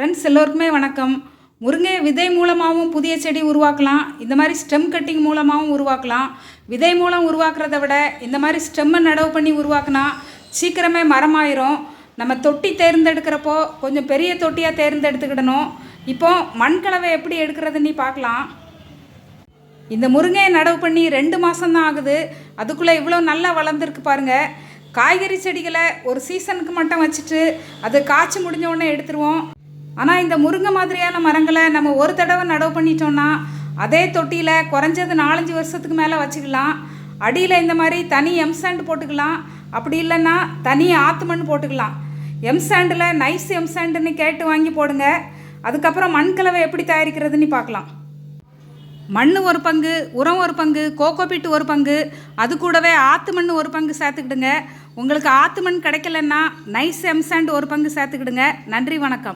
Friends எல்லோருக்குமே வணக்கம். முருங்கை விதை மூலமாகவும் புதிய செடி உருவாக்கலாம். இந்த மாதிரி ஸ்டெம் கட்டிங் மூலமாகவும் உருவாக்கலாம். விதை மூலம் உருவாக்குறத விட இந்த மாதிரி ஸ்டெம்மை நடவு பண்ணி உருவாக்கினா சீக்கிரமே மரமாயிரும். நம்ம தொட்டி தேர்ந்தெடுக்கிறப்போ கொஞ்சம் பெரிய தொட்டியாக தேர்ந்தெடுத்துக்கிடணும். இப்போ மண்கலவை எப்படி எடுக்கிறதுன்னு பார்க்கலாம். இந்த முருங்கையை நடவு பண்ணி ரெண்டு மாதம்தான் ஆகுது. அதுக்குள்ளே இவ்வளோ நல்லா வளர்ந்துருக்கு பாருங்க. காய்கறி செடிகளை ஒரு சீசனுக்கு மட்டும் வச்சுட்டு அது காய்ச்சி முடிஞ்ச உடனே எடுத்துருவோம். ஆனால் இந்த முருங்கை மாதிரியான மரங்களை நம்ம ஒரு தடவை நடவு பண்ணிட்டோம்னா அதே தொட்டியில் குறைஞ்சது நாலஞ்சு வருஷத்துக்கு மேலே வச்சுக்கலாம். அடியில் இந்த மாதிரி தனி எம்சாண்ட் போட்டுக்கலாம். அப்படி இல்லைன்னா தனி ஆற்று மண் போட்டுக்கலாம் எம்சாண்டில் நைஸ் எம்சாண்டுன்னு கேட்டு வாங்கி போடுங்க. அதுக்கப்புறம் மண்கலவை எப்படி தயாரிக்கிறதுன்னு பார்க்கலாம். மண் ஒரு பங்கு உரம் ஒரு பங்கு கோகோபிட்டு ஒரு பங்கு அது கூடவே ஆற்று மண் ஒரு பங்கு சேர்த்துக்கிடுங்க. உங்களுக்கு ஆற்று மண் கிடைக்கலன்னா நைஸ் எம்சாண்ட் ஒரு பங்கு சேர்த்துக்கிடுங்க. நன்றி வணக்கம்.